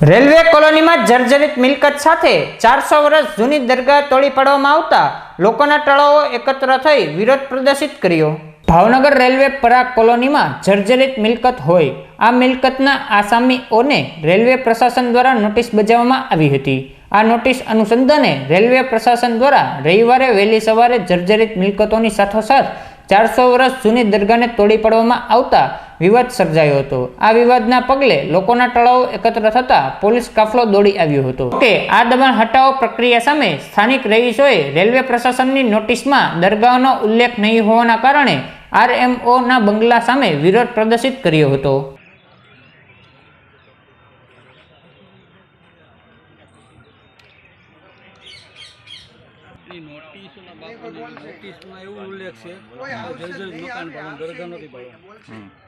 Railway કોલોનીમાં જર્જરિત મિલકત સાથે ચારસો વર્ષ જૂની દરગાહ તોડી પાડવામાં આવતા લોકોના ટળાઓ એકત્ર થઈ વિરોધ પ્રદર્શિત કર્યો. ભાવનગર રેલવે પરાગ કોલોનીમાં જર્જરિત મિલકત હોય, આ મિલકતના આસામીઓને રેલવે પ્રશાસન દ્વારા નોટિસ બજાવવામાં આવી હતી. આ નોટિસ અનુસંધાને રેલવે પ્રશાસન દ્વારા રવિવારે વહેલી સવારે જર્જરિત મિલકતોની સાથોસાથ ચારસો વર્ષ જૂની દરગાહને તોડી પાડવામાં આવતા વિવાદ સર્જાયો હતો. આ વિવાદના પગલે લોકોના ટળાવ એકત્ર થતા પોલીસ કાફલો દોડી આવ્યો હતો. કે આ દબાણ હટાવો પ્રક્રિયા સામે સ્થાનિક રહીશોએ રેલવે પ્રશાસનની નોટિસમાં દરગાહનો ઉલ્લેખ નહીં હોવાના કારણે આરએમઓના બંગલા સામે વિરોધ પ્રદર્શિત કર્યો હતો. નોટિસમાં એવું ઉલ્લેખ છે મકાન દરગાહ નથી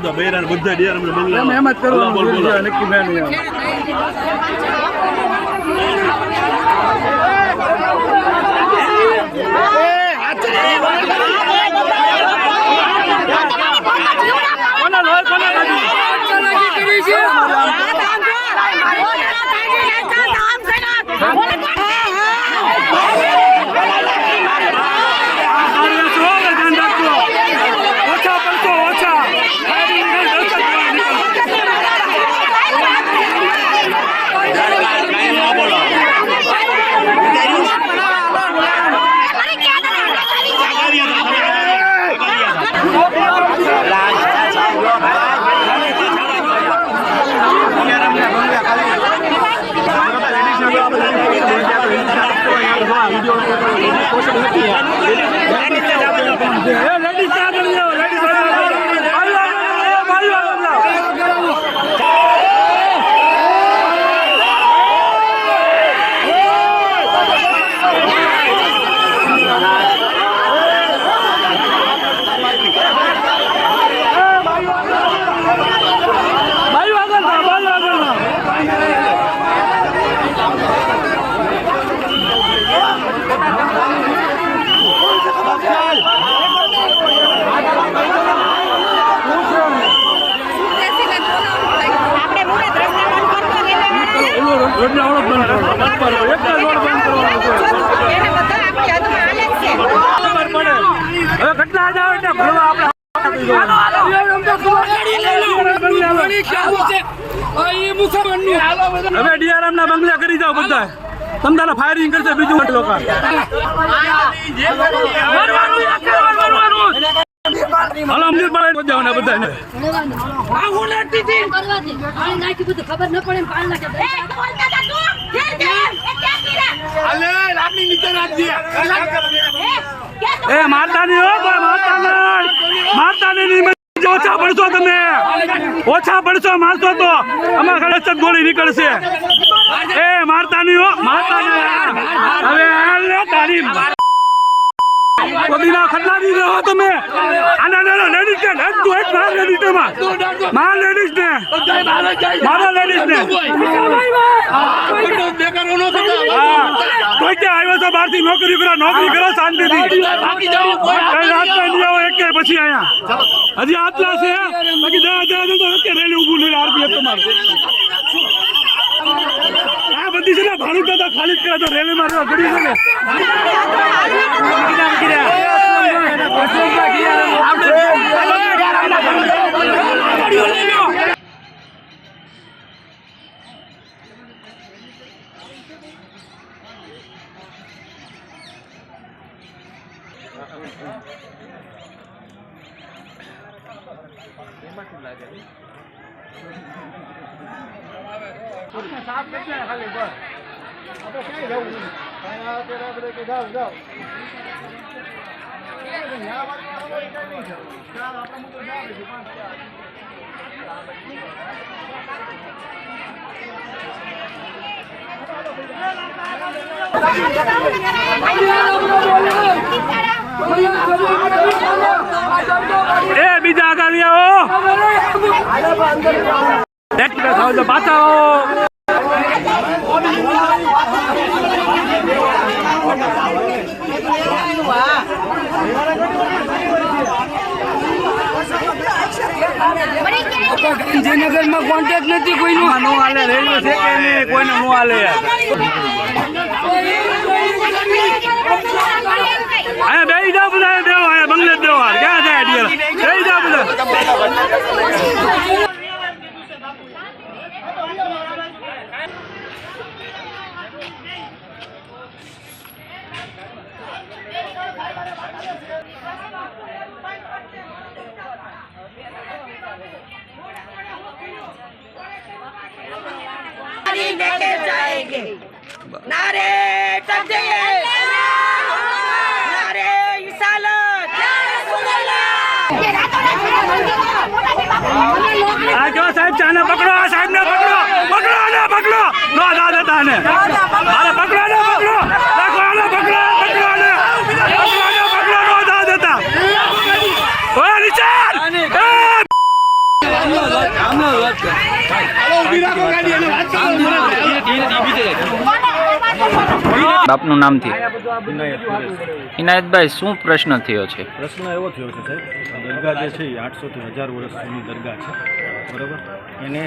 બધા બધા ડિયાર અમને બંગલા એમ જ કરવાનું. નક્કી મેં નહીં આપણે મુરત રસ્તા બંધ કરતો રેલવે રોડને આવડો બંધ એક રોડ કરવાનો પડે. હવે ઘટના આજે આવે એટલે ભરવા આપણે હવે ડીઆરએમ ના બંગલા કરી જાઓ બધા. તમતારા ફાયરિંગ કરશે બીજું લોકો. હાલો અમલીર પાડે જવાના બધાને. ખબર ન પડે ને પાણી નાખે એ બોલતા તા તું ઘેર ઘેર એ ક્યાં કીધા અલે આપની નીચે એ મારતા નહીં હો કોઈ મારતા નહીં. મારતા નહીં ઓછા પડશો તમે. ઓછા પડશો મારશો તો. અમારા ઘરે ગોળી નીકળશે. એ મારતા નહીં હો મારતા નહીં હવે હાલ તારી. ખટલાની રહો તમે. આના લેડીઝ ને હેડ તું હેડ માર લેડીઝ ને માર લેડીઝ ને. મારો લેડીઝ ને. હા. કોઈ કે આવ્યો તો બહારથી નોકરી કરો નોકરી કરો શાંતિથી. કઈ રાત નહીં આવો એક પછી અહીંયા. હજી આટલા છે બાકી દસ હજાર તો કે રેલી ઊભું નહીં આરપીએફ તમારે. આ બધી છે ને ભાડું ખાલી કરે તો રેલી માં રહેવા ઘડી છે ને. સાફ કેટલા ખાલી બસ આપણે ક્યાંય જવું નહીં કાંઈ આવે ત્યારે આપણે કે જાઓ જાઓ આપણે મિનિટ આવજો પાછા આવો. ગાંધીનગરમાં કોન્ટેક્ટ નથી કોઈનો. નો હાલે રેલવે છે કે નહીં કોઈને નો હાલે. યાર અહીંયા બેસી જાઓ બધા અહીંયા દેવો અહીંયા બંગલે જ દેવો હાલ. ક્યાં જાય ડિયર બેસી જાઓ બધા लेके जाएंगे नारे तकबीर नारे આ જો સાહેબ, ચાને પકડો, આ સાહેબ ને પકડો પકડો. ને પકડો નો દાદા દેતા આને આને પકડો આને પકડો રાખો આને પકડો પકડો આને પકડો આને પકડો નો દા દેતા ઓય નિશાન એ! આપનું નામથી ઇનાયતભાઈ શું પ્રશ્ન થયો છે? પ્રશ્ન એવો થયો છે સાહેબ. દરગાહ જે છે એ આઠસોથી હજાર વર્ષ જૂની દરગાહ છે. બરાબર? એને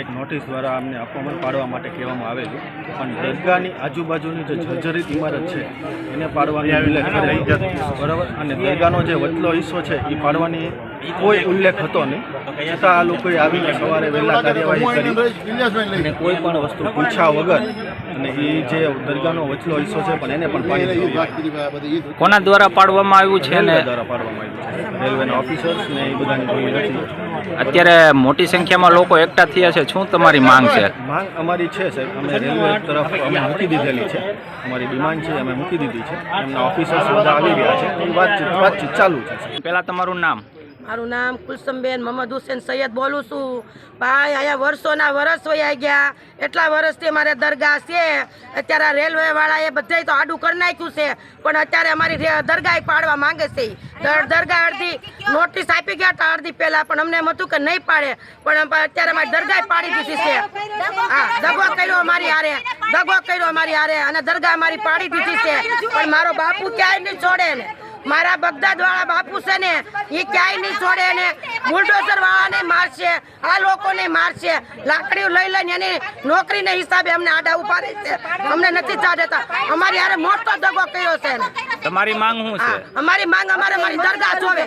એક નોટિસ દ્વારા અમને આપવામાં પાડવા માટે કહેવામાં આવેલું. પણ દરગાહની આજુબાજુની જે જર્જરિત ઇમારત છે એને પાડવાની બરાબર? અને દરગાહનો જે વચલો હિસ્સો છે એ પાડવાની કોઈ ઉલ્લેખ હતો નહીં. છતાં આ લોકોએ આવીને સવારે વહેલા કાર્યવાહી કરી. અને કોઈ પણ વસ્તુ પૂછ્યા વગર અને એ જે દરગાહનો વચલો હિસ્સો છે પણ એને પણ પાડી કોના દ્વારા પાડવામાં આવ્યું છે ને દ્વારા પાડવામાં આવ્યું છે. રેલવેના ઓફિસર્સ ને એ બધાની અત્યારે મોટી સંખ્યામાં લોકો એકઠા થયા છે. શું તમારી માંગ છે? માંગ અમારી છે સાહેબ. અમે રેલવે તરફ અમે મૂકી દીધેલી છે. અમારી ડિમાન્ડ છે અમે મૂકી દીધી છે. એમના ઓફિસર્સ બધા આવી રહ્યા છે. વાતચીત વાતચીત ચાલુ છે પહેલાં તમારું નામ? મારું નામ કુલસમબેન મોહમ્મદ હુસેન સૈયદ બોલું છું. ભાઈ, અહીંયા વર્ષોના વર્ષ વયા ગયા. એટલા વર્ષથી અમારે દરગાહ છે. અત્યારે રેલવેવાળાએ રેલવે બધાય તો આડું કરી નાખ્યું છે. પણ અત્યારે અમારી દરગાહ પાડવા માંગે છે. દરગાહ અડધી નોટિસ આપી ગયા હતા અડધી પહેલાં, પણ અમને એમ હતું કે નહીં પાડે. પણ અત્યારે અમારી દરગાહ પાડી દીધી છે. હા, દગો કર્યો અમારી હારે. દગો કર્યો અમારી હારે અને દરગાહ અમારી પાડી દીધી છે. પણ મારો બાપુ ક્યાંય નહીં છોડે ને. મારા બગદાદ વાળા બાપુ છે ને એ ક્યાંય નહીં છોડે ને બુલડોઝર વાળાને મારશે આ લોકોને મારશે. લાકડીઓ લઈ લઈને એની નોકરીને હિસાબે અમને આડા ઉપાડે છે. અમને નથી ચાડતા અમારી હારે મોટો દગો કર્યો છે. તમારી માંગ શું છે? અમારી માંગ અમારે મારી દરગાહ જોવે